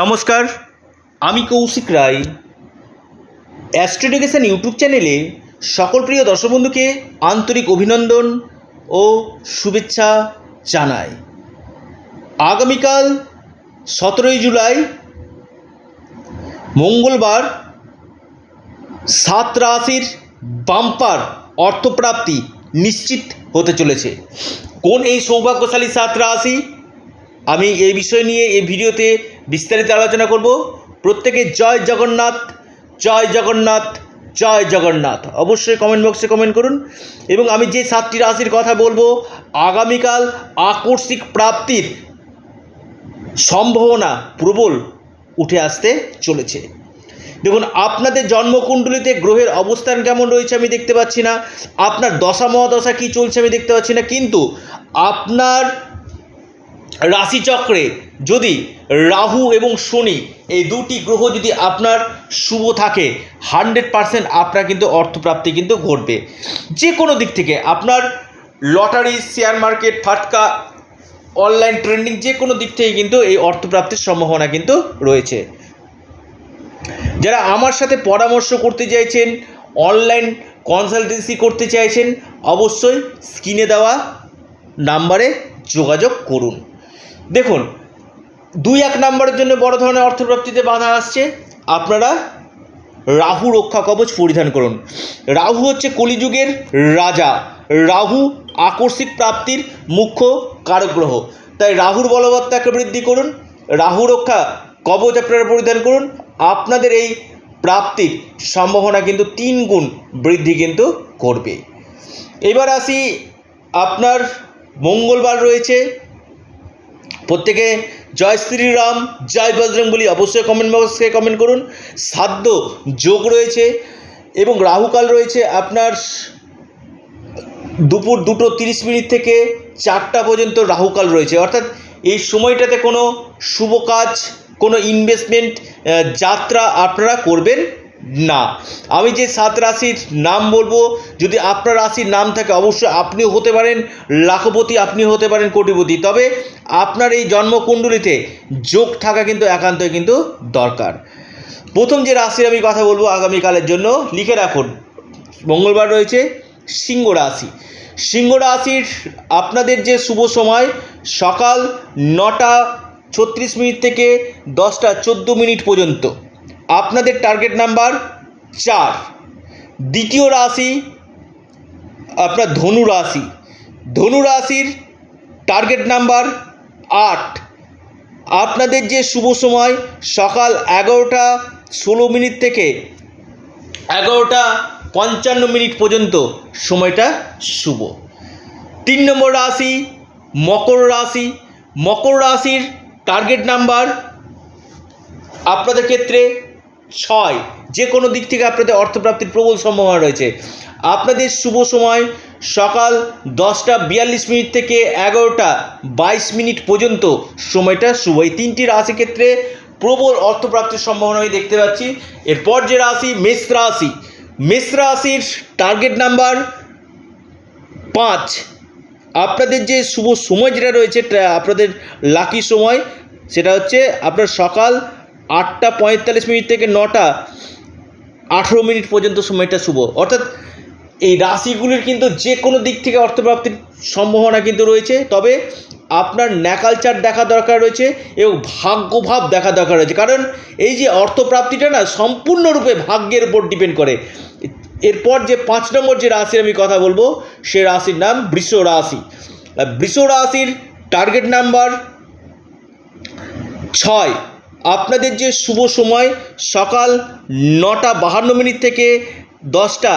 নমস্কার, আমি কৌশিক রায়। অ্যাস্ট্রোডিকেশন ইউটিউব চ্যানেলে সকল প্রিয় দর্শক বন্ধুকে আন্তরিক অভিনন্দন ও শুভেচ্ছা জানাই। আগামীকাল সতেরোই জুলাই, মঙ্গলবার, সাত রাশির বাম্পার অর্থপ্রাপ্তি নিশ্চিত হতে চলেছে। কোন এই সৌভাগ্যশালী সাত রাশি? আমি এই বিষয় নিয়ে এই ভিডিওতে বিস্তারিত আলোচনা করব। প্রত্যেকে জয় জগন্নাথ জয় জগন্নাথ জয় জগন্নাথ। অবশ্যই কমেন্ট বক্সে কমেন্ট করুন। এবং আমি যে সাতটি রাশির কথা বলব, আগামীকাল আকস্মিক প্রাপ্তির সম্ভাবনা প্রবল উঠে আসতে চলেছে। দেখুন, আপনাদের জন্মকুণ্ডলিতে গ্রহের অবস্থান কেমন রয়েছে আমি দেখতে পাচ্ছি না। আপনার দশা, মহাদশা কী চলছে আমি দেখতে পাচ্ছি না। কিন্তু আপনার রাশিচক্রে যদি রাহু এবং শনি এই দুটি গ্রহ যদি আপনার শুভ থাকে, হান্ড্রেড পারসেন্ট আপনার কিন্তু অর্থপ্রাপ্তি কিন্তু ঘটবে। যে কোনো দিক থেকে আপনার লটারি, শেয়ার মার্কেট, ফাটকা, অনলাইন ট্রেন্ডিং যে কোনো দিক থেকে কিন্তু এই অর্থপ্রাপ্তির সম্ভাবনা কিন্তু রয়েছে। যারা আমার সাথে পরামর্শ করতে চাইছেন, অনলাইন কনসালটেন্সি করতে চাইছেন, অবশ্যই স্ক্রিনে দেওয়া নাম্বারে যোগাযোগ করুন। দেখুন দুই এক নাম্বারের জন্য বড় ধরনের অর্থপ্রাপ্তিতে বাধা আসছে। আপনারা রাহু রক্ষা কবচ পরিধান করুন। রাহু হচ্ছে কলিযুগের রাজা। রাহু আকস্মিক প্রাপ্তির মুখ্য কারক গ্রহ। তাই রাহুর বলবত্তাকে বৃদ্ধি করুন। রাহু রক্ষা কবচ আপনারা পরিধান করুন। আপনাদের এই প্রাপ্তির সম্ভাবনা কিন্তু তিন গুণ বৃদ্ধি কিন্তু করবে। এবার আসি, আপনার মঙ্গলবার রয়েছে। প্রত্যেকে জয় শ্রীরাম, জয় বজরং বলি অবশ্যই কমেন্ট বক্সে কমেন্ট করুন। সাধ্য যোগ রয়েছে এবং রাহুকাল রয়েছে আপনার দুপুর দুটো তিরিশ মিনিট থেকে চারটা পর্যন্ত রাহুকাল রয়েছে। অর্থাৎ এই সময়টাতে কোনো শুভ কাজ, কোনো ইনভেস্টমেন্ট যাত্রা আপনারা করবেন। না। আমি যে সাত রাশির নাম বলব, যদি আপনার রাশির নাম থাকে, অবশ্যই আপনিও হতে পারেন, লাখপতি আপনিও হতে পারেন, কোটিপতি। তবে আপনার এই জন্মকুণ্ডলিতে যোগ থাকা কিন্তু একান্তই কিন্তু দরকার। প্রথম যে রাশির আমি কথা বলব আগামীকালের জন্য, লিখে রাখুন। মঙ্গলবার রয়েছে সিংহ রাশি। সিংহ রাশির আপনাদের যে শুভ সময়, সকাল নটা ছত্রিশ মিনিট থেকে দশটা চোদ্দ মিনিট পর্যন্ত। আপনাদের টার্গেট নাম্বার চার। দ্বিতীয় রাশি আপনার ধনু রাশি। ধনু রাশির টার্গেট নাম্বার আট। আপনাদের যে শুভ সময় সকাল এগারোটা ষোলো মিনিট থেকে এগারোটা পঞ্চান্ন মিনিট পর্যন্ত সময়টা শুভ। তিন নম্বর রাশি মকর রাশি। মকর রাশির টার্গেট নাম্বার আপনাদের ক্ষেত্রে ছয়, যে কোনো দিক থেকে আপনাদের অর্থপ্রাপ্তির প্রবল সম্ভাবনা রয়েছে। আপনাদের শুভ সময়, সকাল দশটা বিয়াল্লিশ মিনিট থেকে এগারোটা বাইশ মিনিট পর্যন্ত। সময়টা শুভ এই তিনটি রাশি ক্ষেত্রে প্রবল অর্থপ্রাপ্তির সম্ভাবনা আমি দেখতে পাচ্ছি। এরপর যে রাশি, মেষ রাশি। মেষ রাশির টার্গেট নাম্বার পাঁচ। আপনাদের যে শুভ সময় যেটা রয়েছে আপনাদের লাকি সময়, সেটা হচ্ছে আপনার সকাল আটটা পঁয়তাল্লিশ মিনিট থেকে নটা আঠেরো মিনিট পর্যন্ত সময়টা শুভ। অর্থাৎ এই রাশিগুলির কিন্তু যে কোনো দিক থেকে অর্থপ্রাপ্তির সম্ভাবনা কিন্তু রয়েছে। তবে আপনার ন্যাকালচার দেখা দরকার রয়েছে এবং ভাগ্যভাব দেখা দরকার রয়েছে। কারণ এই যে অর্থপ্রাপ্তিটা না সম্পূর্ণরূপে ভাগ্যের উপর ডিপেন্ড করে। এরপর যে পাঁচ নম্বর যে রাশির আমি কথা বলব, সে রাশির নাম বৃষ রাশি। বৃষ রাশির টার্গেট নাম্বার ছয়। আপনাদের যে শুভ সময়, সকাল নটা বাহান্ন মিনিট থেকে দশটা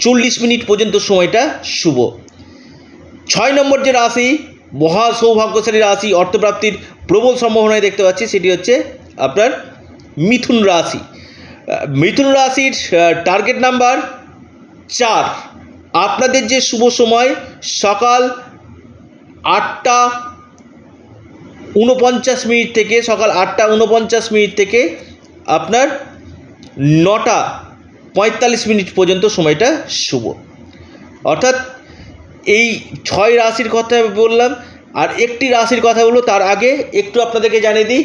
চল্লিশ মিনিট পর্যন্ত সময়টা শুভ। ছয় নম্বর যে রাশি, মহা সৌভাগ্যশালী রাশি অর্থপ্রাপ্তির প্রবল সম্ভাবনায় দেখতে পাচ্ছি, সেটি হচ্ছে আপনার মিথুন রাশি। মিথুন রাশির টার্গেট নাম্বার চার। আপনাদের যে শুভ সময়, সকাল আটটা উনপঞ্চাশ মিনিট থেকে সকাল আটটা উনপঞ্চাশ মিনিট থেকে আপনার নটা পঁয়তাল্লিশ মিনিট পর্যন্ত সময়টা শুভ। অর্থাৎ এই ছয় রাশির কথা বললাম, আর একটি রাশির কথা হলো তার আগে একটু আপনাদেরকে জানিয়ে দিই,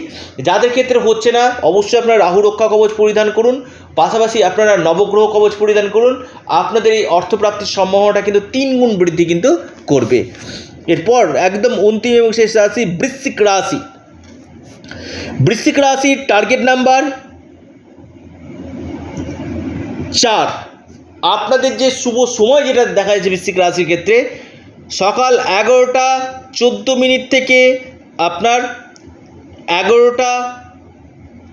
যাদের ক্ষেত্রে হচ্ছে না, অবশ্যই আপনারা রাহু রক্ষা কবচ পরিধান করুন, পাশাপাশি আপনারা নবগ্রহ কবচ পরিধান করুন, আপনাদের এই অর্থপ্রাপ্তির সম্ভাবনাটা কিন্তু তিন গুণ বৃদ্ধি কিন্তু করবে। এরপর একদম অন্তিম এবং শেষ রাশি বৃশ্চিক রাশি। বৃশ্চিক রাশির টার্গেট নাম্বার চার। আপনাদের যে শুভ সময় যেটা দেখা যাচ্ছে বৃশ্চিক রাশির ক্ষেত্রে, সকাল এগারোটা চোদ্দ মিনিট থেকে আপনার এগারোটা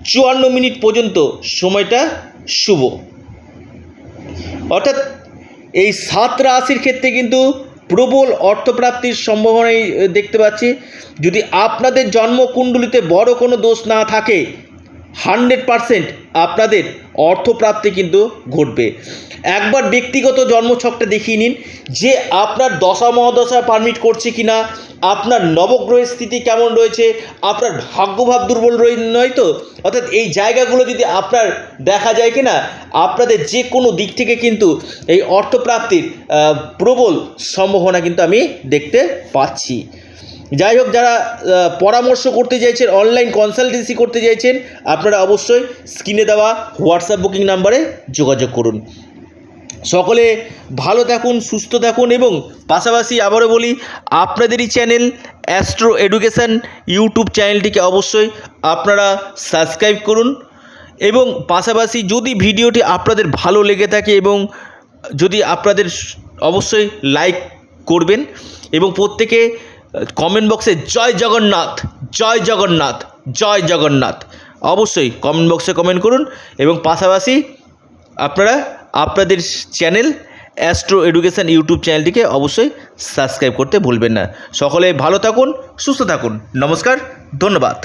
চুয়ান্ন মিনিট পর্যন্ত সময়টা শুভ। অর্থাৎ এই সাত রাশির ক্ষেত্রে কিন্তু প্রবল অর্থপ্রাপ্তির সম্ভাবনাই দেখতে পাচ্ছি। যদি আপনাদের জন্মকুণ্ডলিতে বড় কোনো দোষ না থাকে হান্ড্রেড পারসেন্ট আপনাদের অর্থপ্রাপ্তি কিন্তু ঘটবে। একবার ব্যক্তিগত জন্মছকটা দেখিয়ে নিন যে আপনার দশা মহাদশা পারমিট করছে কি না আপনার নবগ্রহের স্থিতি কেমন রয়েছে, আপনার ভাগ্যভাব দুর্বল রয়ে নয় তো? অর্থাৎ এই জায়গাগুলো যদি আপনার দেখা যায় কি না আপনাদের যে কোনো দিক থেকে কিন্তু এই অর্থপ্রাপ্তির প্রবল সম্ভাবনা কিন্তু আমি দেখতে পাচ্ছি। যাই হোক, যারা পরামর্শ করতে চাইছেন অনলাইন কনসালটেন্সি করতে চাইছেন, আপনারা অবশ্যই স্ক্রিনে দেওয়া হোয়াটসঅ্যাপ বুকিং নাম্বারে যোগাযোগ করুন। সকলে ভালো থাকুন, সুস্থ থাকুন এবং পাশাপাশি আবারও বলি, আপনাদেরই চ্যানেল অ্যাস্ট্রো এডুকেশান ইউটিউব চ্যানেলটিকে অবশ্যই আপনারা সাবস্ক্রাইব করুন এবং পাশাপাশি যদি ভিডিওটি আপনাদের ভালো লেগে থাকে এবং যদি আপনাদের অবশ্যই লাইক করবেন এবং প্রত্যেকে কমেন্ট বক্সে জয় জগন্নাথ জয় জগন্নাথ জয় জগন্নাথ। অবশ্যই কমেন্ট বক্সে কমেন্ট করুন এবং পাশাপাশি আপনারা, আপনাদের চ্যানেল অ্যাস্ট্রো এডুকেশান ইউটিউব চ্যানেলটিকে অবশ্যই সাবস্ক্রাইব করতে ভুলবেন না। সকলে ভালো থাকুন, সুস্থ থাকুন। নমস্কার, ধন্যবাদ।